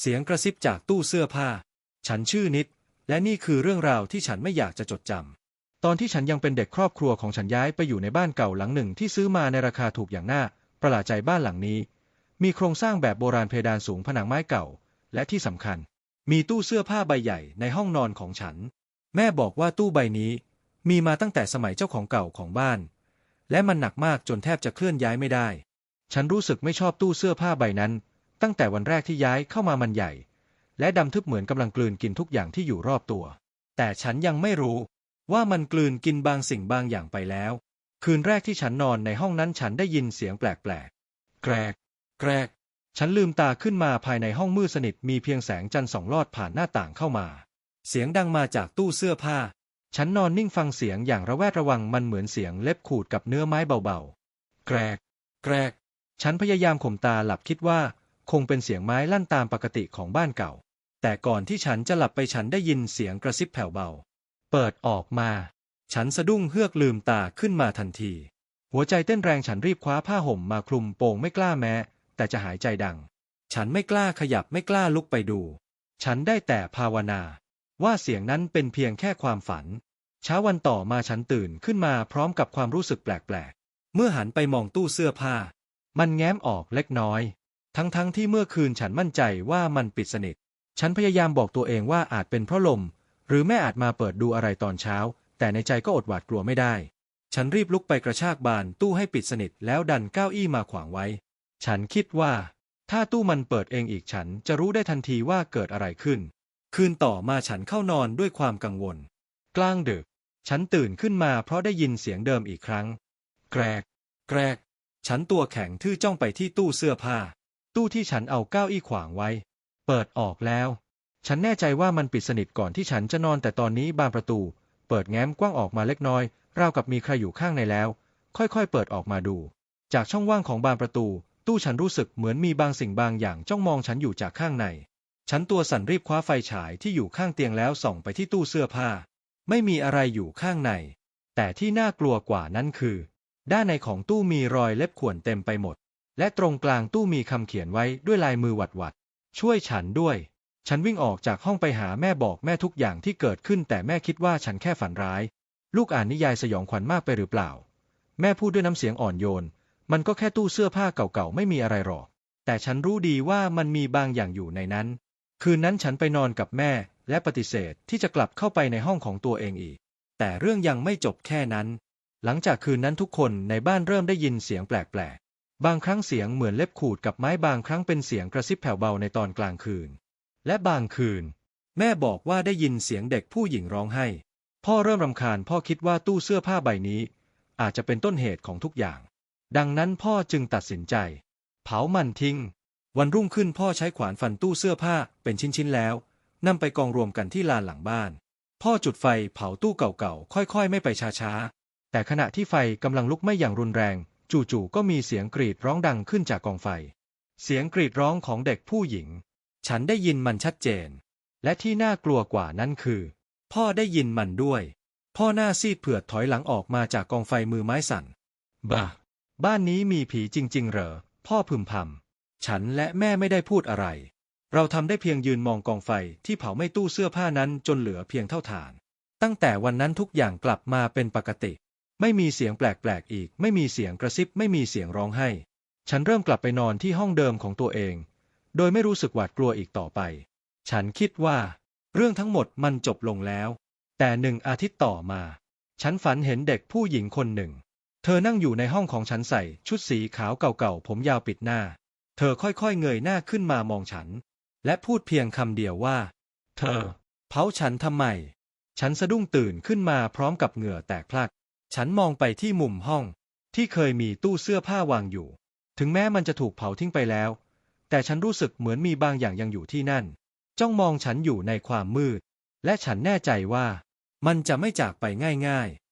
เสียงกระซิบจากตู้เสื้อผ้า ฉันชื่อนิด และนี่คือเรื่องราวที่ฉันไม่อยากจะจดจำ ตอนที่ฉันยังเป็นเด็กครอบครัวของฉันย้ายไปอยู่ในบ้านเก่าหลังหนึ่งที่ซื้อมาในราคาถูกอย่างน่าประหลาดใจบ้านหลังนี้ มีโครงสร้างแบบโบราณเพดานสูงผนังไม้เก่า และที่สำคัญ มีตู้เสื้อผ้าใบใหญ่ในห้องนอนของฉัน แม่บอกว่าตู้ใบนี้ มีมาตั้งแต่สมัยเจ้าของเก่าของบ้าน และมันหนักมากจนแทบจะเคลื่อนย้ายไม่ได้ ฉันรู้สึกไม่ชอบตู้เสื้อผ้าใบนั้น ตั้งแต่วันแรกที่ย้ายเข้ามามันใหญ่ และดำทึบเหมือนกำลังกลืนกินทุกอย่างที่อยู่รอบตัว แต่ฉันยังไม่รู้ ว่ามันกลืนกินบางสิ่งบางอย่างไปแล้ว คืนแรกที่ฉันนอนในห้องนั้นฉันได้ยินเสียงแปลกๆแกรกแกรกฉันลืมตาขึ้นมาภายในห้องมืดสนิทมีเพียงแสงจันทร์ส่องลอดผ่านหน้าต่างเข้ามา เสียงดังมาจากตู้เสื้อผ้า ฉันนอนนิ่งฟังเสียงอย่างระแวดระวังมันเหมือนเสียงเล็บขูดกับเนื้อไม้เบาๆ แกรก แกรก ฉันพยายามข่มตาหลับคิดว่า คงเป็นเสียงไม้ลั่นตามปกติของบ้านเก่า แต่ก่อนที่ฉันจะหลับไปฉันได้ยินเสียงกระซิบแผ่วเบา เปิดออกมา ฉันสะดุ้งเฮือกลืมตาขึ้นมาทันที หัวใจเต้นแรงฉันรีบคว้าผ้าห่มมาคลุมโป่งไม่กล้าแม้ แต่จะหายใจดัง ฉันไม่กล้าขยับไม่กล้าลุกไปดู ฉันได้แต่ภาวนา ว่าเสียงนั้นเป็นเพียงแค่ความฝัน เช้าวันต่อมาฉันตื่นขึ้นมาพร้อมกับความรู้สึกแปลกๆ เมื่อหันไปมองตู้เสื้อผ้า มันแง้มออกเล็กน้อย ทั้งๆทที่เมื่อคืนฉันมั่นใจว่ามันปิดสนิท ฉันพยายามบอกตัวเองว่าอาจเป็นเพราะลม หรือแม่อาจมาเปิดดูอะไรตอนเช้า แต่ในใจก็อดหวาดกลัวไม่ได้ ฉันรีบลุกไปกระชากบานตู้ให้ปิดสนิทแล้วดันเก้าอี้มาขวางไว้ ฉันคิดว่า ถ้าตู้มันเปิดเองอีกฉันจะรู้ได้ทันทีว่าเกิดอะไรขึ้น คืนต่อมาฉันเข้านอนด้วยความกังวล กลางดึก ฉันตื่นขึ้นมาเพราะได้ยินเสียงเดิมอีกครั้ง แกรก แกรก ฉันตัวแข็งทื่อจ้องไปที่ตู้เสื้อผ้า ตู้ที่ฉันเอาเก้าอี้ขวางไว้ เปิดออกแล้ว ฉันแน่ใจว่ามันปิดสนิทก่อนที่ฉันจะนอนแต่ตอนนี้บานประตู เปิดแง้มกว้างออกมาเล็กน้อย ราวกับมีใครอยู่ข้างในแล้ว ค่อยๆ เปิดออกมาดู จากช่องว่างของบานประตู ตู้ฉันรู้สึกเหมือนมีบางสิ่งบางอย่างจ้องมองฉันอยู่จากข้างใน ฉันตัวสั่นรีบคว้าไฟฉายที่อยู่ข้างเตียงแล้วส่องไปที่ตู้เสื้อผ้า ไม่มีอะไรอยู่ข้างใน แต่ที่น่ากลัวกว่านั้นคือ ด้านในของตู้มีรอยเล็บข่วนเต็มไปหมด และตรงกลางตู้มีคำเขียนไว้ด้วยลายมือหวัดหวัดๆช่วยฉันด้วย ฉันวิ่งออกจากห้องไปหาแม่บอกแม่ทุกอย่างที่เกิดขึ้นแต่แม่คิดว่าฉันแค่ฝันร้าย ลูกอ่านนิยายสยองขวัญมากไปหรือเปล่า แม่พูดด้วยน้ำเสียงอ่อนโยน มันก็แค่ตู้เสื้อผ้าเก่าๆไม่มีอะไรหรอก แต่ฉันรู้ดีว่ามันมีบางอย่างอยู่ในนั้น คืนนั้นฉันไปนอนกับแม่และปฏิเสธที่จะกลับเข้าไปในห้องของตัวเองอีก แต่เรื่องยังไม่จบแค่นั้น หลังจากคืนนั้นทุกคนในบ้านเริ่มได้ยินเสียงแปลกๆ บางครั้งเสียงเหมือนเล็บขูดกับไม้บางครั้งเป็นเสียงกระซิบแผ่วเบาในตอนกลางคืน และบางคืน แม่บอกว่าได้ยินเสียงเด็กผู้หญิงร้องไห้ พ่อเริ่มรำคาญพ่อคิดว่าตู้เสื้อผ้าใบนี้ อาจจะเป็นต้นเหตุของทุกอย่าง ดังนั้นพ่อจึงตัดสินใจ เผามันทิ้ง วันรุ่งขึ้นพ่อใช้ขวานฟันตู้เสื้อผ้าเป็นชิ้นๆแล้วนำไปกองรวมกันที่ลานหลังบ้าน พ่อจุดไฟเผาตู้เก่าๆค่อยๆ ไม่ไปช้าๆแต่ขณะที่ไฟกำลังลุกไหม้อย่างรุนแรง จู่ๆก็มีเสียงกรีดร้องดังขึ้นจากกองไฟ เสียงกรีดร้องของเด็กผู้หญิง ฉันได้ยินมันชัดเจน และที่น่ากลัวกว่านั้นคือ พ่อได้ยินมันด้วย พ่อหน้าซีดเผือดถอยหลังออกมาจากกองไฟมือไม้สั่นบ้าบ้านนี้มีผีจริง ๆ เหรอ พ่อพึมพำฉันและแม่ไม่ได้พูดอะไร เราทำได้เพียงยืนมองกองไฟที่เผาไม่ตู้เสื้อผ้านั้นจนเหลือเพียงเท่าฐาน ตั้งแต่วันนั้นทุกอย่างกลับมาเป็นปกติ ไม่มีเสียงแปลกๆอีก ไม่มีเสียงกระซิบ ไม่มีเสียงร้องไห้ ฉันเริ่มกลับไปนอนที่ห้องเดิมของตัวเอง โดยไม่รู้สึกหวาดกลัวอีกต่อไป ฉันคิดว่า เรื่องทั้งหมดมันจบลงแล้ว แต่หนึ่งอาทิตย์ต่อมา ฉันฝันเห็นเด็กผู้หญิงคนหนึ่ง เธอนั่งอยู่ในห้องของฉันใส่ชุดสีขาวเก่าๆ ผมยาวปิดหน้า เธอค่อยๆ เงยหน้าขึ้นมามองฉัน และพูดเพียงคำเดียวว่า เธอ เผาฉันทำไม ฉันสะดุ้งตื่นขึ้นมาพร้อมกับเหงื่อแตกพลัก ฉันมองไปที่มุมห้อง ที่เคยมีตู้เสื้อผ้าวางอยู่ ถึงแม้มันจะถูกเผาทิ้งไปแล้ว แต่ฉันรู้สึกเหมือนมีบางอย่างยังอยู่ที่นั่น จ้องมองฉันอยู่ในความมืด และฉันแน่ใจว่า มันจะไม่จากไปง่ายๆ